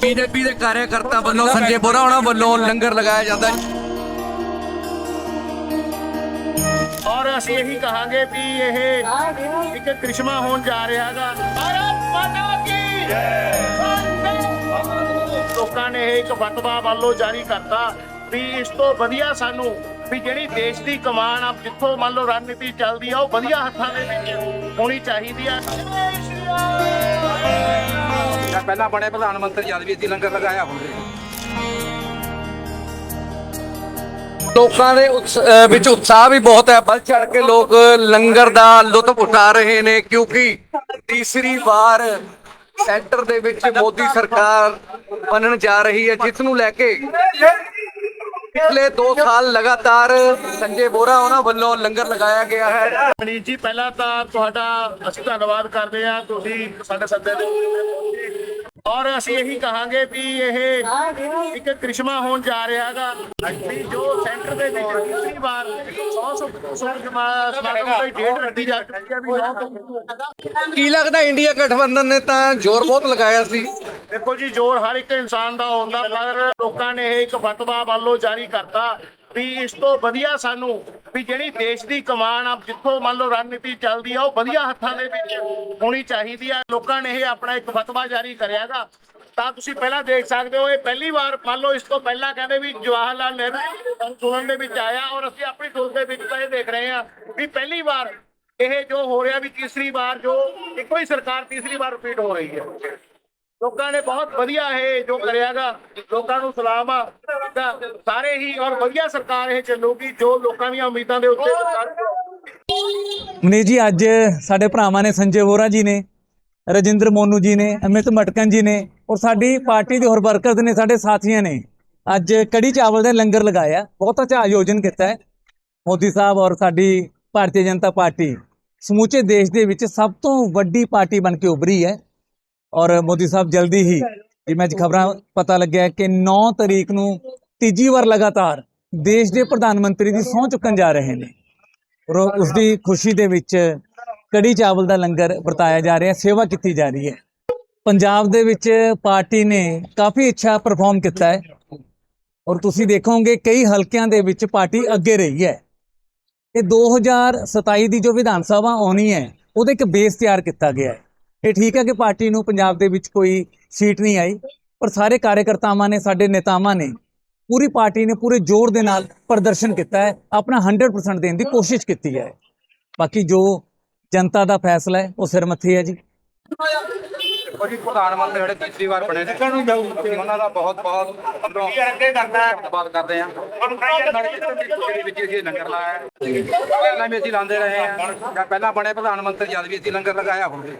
BJP ਦੇ ਕਾਰਜਕਰਤਾ ਵੱਲੋਂ ਸੰਜੇ ਬੋਰਾ ਉਹਨਾਂ ਵੱਲੋਂ ਲੰਗਰ ਲਗਾਇਆ ਜਾਂਦਾ ਹੈ। ਔਰ ਅਸੀਂ ਇਹੀ ਕਹਾਂਗੇ ਵੀ ਇਹ ਇੱਕ ਕ੍ਰਿਸ਼ਮਾ ਹੋਣ ਜਾ ਰਿਹਾ ਹੈਗਾ। ਭਾਰਤ ਮਾਤਾ ਕੀ ਲੋਕਾਂ ਨੇ ਇਹ ਇੱਕ ਫਤਵਾ ਵੱਲੋਂ ਜਾਰੀ ਕਰਤਾ। ਵੀ ਇਸ ਤੋਂ ਵਧੀਆ ਸਾਨੂੰ ਵੀ ਜਿਹੜੀ ਦੇਸ਼ ਦੀ ਕਮਾਨ ਆ ਜਿੱਥੋਂ ਮੰਨ ਲਓ ਰਣਨੀਤੀ ਚੱਲਦੀ ਆ ਉਹ ਵਧੀਆ ਹੱਥਾਂ ਦੇ ਵਿੱਚ ਹੋਣੀ ਚਾਹੀਦੀ ਆ। ਪਹਿਲਾਂ ਬਣੇ ਪ੍ਰਧਾਨ ਮੰਤਰੀ ਜਦ ਵੀ ਅਸੀਂ ਲੰਗਰ ਲਗਾਇਆ ਹੋਵੇ। ਲੋਕਾਂ ਦੇ ਵਿੱਚ ਉਤਸ਼ਾਹ ਵੀ ਬਹੁਤ ਹੈ। ਵੱਧ ਚੜ ਕੇ ਲੋਕ ਲੰਗਰ ਦਾ ਲੁਤਫ ਉਠਾ ਰਹੇ ਨੇ ਕਿਉਂਕਿ ਤੀਸਰੀ ਵਾਰ ਸੈਂਟਰ ਦੇ ਵਿੱਚ ਮੋਦੀ ਸਰਕਾਰ ਬਣਨ ਜਾ ਰਹੀ ਹੈ ਜਿਸ ਨੂੰ ਲੈ ਕੇ ਪਿਛਲੇ 2 ਸਾਲ ਲਗਾਤਾਰ ਸੰਜੇ ਬੋਰਾ ਉਹਨਾਂ ਵੱਲੋਂ ਲੰਗਰ ਲਗਾਇਆ ਗਿਆ ਹੈ। ਮਨੀਸ਼ ਜੀ ਪਹਿਲਾਂ ਤਾਂ ਤੁਹਾਡਾ ਅਸੀਂ ਧੰਨਵਾਦ ਕਰਦੇ ਹਾਂ। ਤੁਸੀਂ ਸਾਡੇ ਸੱਦੇ ਦੇ ਉੱਤੇ ਔਰ ਅਸੀਂ ਇਹੀ ਕਹਾਂਗੇ ਵੀ ਇਹ ਇੱਕ ਕ੍ਰਿਸ਼ਮਾ ਹੋਣ ਜਾ ਰਿਹਾ ਹੈਗਾ। ਵੀ ਜੋ ਸੈਂਟਰ ਦੇ ਵਿੱਚ ਤੀਸਰੀ ਵਾਰ 100 ਸੌ ਸਮਾਗਮ ਦੀ ਡੇਟ ਰੱਖੀ ਜਾ ਚੁੱਕੀ ਹੈ ਵੀ ਕੀ ਲੱਗਦਾ ਇੰਡੀਆ ਗਠਬੰਧਨ ਨੇ ਤਾਂ ਜ਼ੋਰ ਬਹੁਤ ਲਗਾਇਆ ਸੀ? ਦੇਖੋ ਜੀ ਜ਼ੋਰ ਹਰ ਇੱਕ ਇਨਸਾਨ ਦਾ ਹੁੰਦਾ ਪਰ ਲੋਕਾਂ ਨੇ ਇਹ ਇੱਕ ਫਤਵਾ ਵੱਲੋਂ ਜਾਰੀ ਕਰਤਾ ਵੀ ਇਸ ਤੋਂ ਵਧੀਆ ਸਾਨੂੰ ਵੀ ਜਿਹੜੀ ਦੇਸ਼ ਦੀ ਕਮਾਨ ਆ, ਜਿੱਥੋਂ ਮੰਨ ਲਓ ਰਣਨੀਤੀ ਚੱਲਦੀ ਆ, ਉਹ ਵਧੀਆ ਹੱਥਾਂ ਦੇ ਵਿੱਚ ਹੋਣੀ ਚਾਹੀਦੀ ਆ। ਲੋਕਾਂ ਨੇ ਇਹ ਆਪਣਾ ਇੱਕ ਫਤਵਾ ਜਾਰੀ ਕਰਿਆਗਾ। ਤਾਂ ਤੁਸੀਂ ਪਹਿਲਾਂ ਦੇਖ ਸਕਦੇ ਹੋ, ਇਹ ਪਹਿਲੀ ਵਾਰ ਮੰਨ ਲਓ ਇਸ ਤੋਂ ਪਹਿਲਾਂ ਕਹਿੰਦੇ ਵੀ ਜਵਾਹਰ ਲਾਲ ਨਹਿਰੂ ਸੁਣਨ ਦੇ ਵਿੱਚ ਆਇਆ ਔਰ ਅਸੀਂ ਆਪਣੀ ਸੁਣ ਦੇ ਵਿੱਚ ਤਾਂ ਇਹ ਦੇਖ ਰਹੇ ਹਾਂ ਵੀ ਪਹਿਲੀ ਵਾਰ ਇਹ ਜੋ ਹੋ ਰਿਹਾ ਵੀ ਤੀਸਰੀ ਵਾਰ ਜੋ ਇੱਕੋ ਹੀ ਸਰਕਾਰ ਤੀਸਰੀ ਵਾਰ ਰਿਪੀਟ ਹੋ ਰਹੀ ਹੈ। ਲੋਕਾਂ ਨੇ ਬਹੁਤ ਵਧੀਆ ਇਹ ਜੋ ਕਰਿਆਗਾ, ਲੋਕਾਂ ਨੂੰ ਸਲਾਮ ਆ। ਸਾਰੇ ਹੀ ਔਰ ਵਧੀਆ ਸਰਕਾਰ ਇਹ ਚੱਲੂਗੀ ਜੋ ਲੋਕਾਂ ਦੀਆਂ ਉਮੀਦਾਂ ਦੇ ਉੱਤੇ ਸਰਕਾਰ ਮਨੀਸ਼ ਜੀ, ਅੱਜ ਸਾਡੇ ਭਰਾਵਾਂ ਨੇ ਸੰਜੇ ਵੋਰਾ ਜੀ ਨੇ, ਰਜਿੰਦਰ ਮੋਨੂ ਜੀ ਨੇ, ਅਮਿਤ ਮਟਕਨ ਜੀ ਨੇ ਔਰ ਸਾਡੀ ਪਾਰਟੀ ਦੇ ਹੋਰ ਵਰਕਰਸ ਨੇ, ਸਾਡੇ ਸਾਥੀਆਂ ਨੇ। ਅੱਜ ਕੜੀ ਚਾਵਲ ਦੇ ਲੰਗਰ ਲਗਾਇਆ, ਬਹੁਤ ਅੱਛਾ ਆਯੋਜਨ ਕੀਤਾ ਹੈ। ਮੋਦੀ ਸਾਹਿਬ ਔਰ ਸਾਡੀ ਭਾਰਤੀ ਜਨਤਾ ਪਾਰਟੀ ਸਮੂਚੇ ਦੇਸ਼ ਦੇ ਵਿੱਚ ਸਭ ਤੋਂ ਵੱਡੀ ਪਾਰਟੀ ਬਣ ਕੇ ਉਭਰੀ ਹੈ। ਔਰ ਮੋਦੀ ਸਾਹਿਬ ਜਲਦੀ ਹੀ ਜਿਵੇਂ ਅੱਜ ਖਬਰਾਂ ਪਤਾ ਲੱਗਿਆ ਕਿ 9 ਤਰੀਕ ਨੂੰ ਤੀਜੀ ਵਾਰ ਲਗਾਤਾਰ ਦੇਸ਼ ਦੇ ਪ੍ਰਧਾਨ ਮੰਤਰੀ ਦੀ ਸਹੁੰ ਚੁੱਕਣ ਜਾ ਰਹੇ ਨੇ। ਔਰ ਉਸ ਦੀ ਖੁਸ਼ੀ ਦੇ ਵਿੱਚ ਕੜੀ ਚਾਵਲ ਦਾ ਲੰਗਰ ਵਰਤਾਇਆ ਜਾ ਰਿਹਾ, ਸੇਵਾ ਕੀਤੀ ਜਾ ਰਹੀ ਹੈ। ਪੰਜਾਬ ਦੇ ਵਿੱਚ ਪਾਰਟੀ ਨੇ ਕਾਫੀ ਅੱਛਾ ਪਰਫਾਰਮ ਕੀਤਾ ਹੈ। ਔਰ ਤੁਸੀਂ ਦੇਖੋਗੇ ਕਈ ਹਲਕਿਆਂ ਦੇ ਵਿੱਚ ਪਾਰਟੀ ਅੱਗੇ ਰਹੀ ਹੈ। ਇਹ 2027 ਦੀ ਜੋ ਵਿਧਾਨ ਸਭਾ ਆਉਣੀ ਹੈ, ਉਹਦੇ ਇੱਕ ਬੇਸ ਤਿਆਰ ਕੀਤਾ ਗਿਆ ਹੈ। ਇਹ ਠੀਕ ਹੈ ਕਿ ਪਾਰਟੀ ਨੂੰ ਪੰਜਾਬ ਦੇ ਵਿੱਚ ਕੋਈ ਸੀਟ ਨਹੀਂ ਆਈ ਪਰ ਸਾਰੇ ਕਾਰਜਕਰਤਾਵਾਂ ਨੇ ਸਾਡੇ ਨੇਤਾਵਾਂ ਨੇ ਪੂਰੀ ਪਾਰਟੀ ਨੇ ਪੂਰੇ ਜ਼ੋਰ ਦੇ ਨਾਲ ਪ੍ਰਦਰਸ਼ਨ ਕੀਤਾ ਹੈ ਆਪਣਾ 100% ਦੇਣ ਦੀ ਕੋਸ਼ਿਸ਼ ਕੀਤੀ ਹੈ। ਬਾਕੀ ਜੋ ਜਨਤਾ ਦਾ ਫੈਸਲਾ ਹੈ ਉਹ ਸਿਰ ਮੱਥੇ ਹੈ ਜੀ। ਦੇਖੋ ਜੀ ਪ੍ਰਧਾਨ ਮੰਤਰੀ ਜਿਹੜੇ ਤੀਸਰੀ ਵਾਰ ਬਣੇ ਨੇ ਉਹਨਾਂ ਦਾ ਬਹੁਤ ਬਹੁਤ ਧੰਨਵਾਦ ਕਰਦੇ ਹਾਂ। ਜਿਹੜੇ ਵਿੱਚ ਅਸੀਂ ਲੰਗਰ ਲਾਇਆ ਹੈ। ਪਹਿਲਾਂ ਵੀ ਅਸੀਂ ਲਾਉਂਦੇ ਰਹੇ ਹਾਂ ਜਾਂ ਪਹਿਲਾਂ ਬਣੇ ਪ੍ਰਧਾਨ ਮੰਤਰੀ ਜਦ ਵੀ ਅਸੀਂ ਲੰਗਰ ਲਗਾਇਆ ਹੋਵੇ।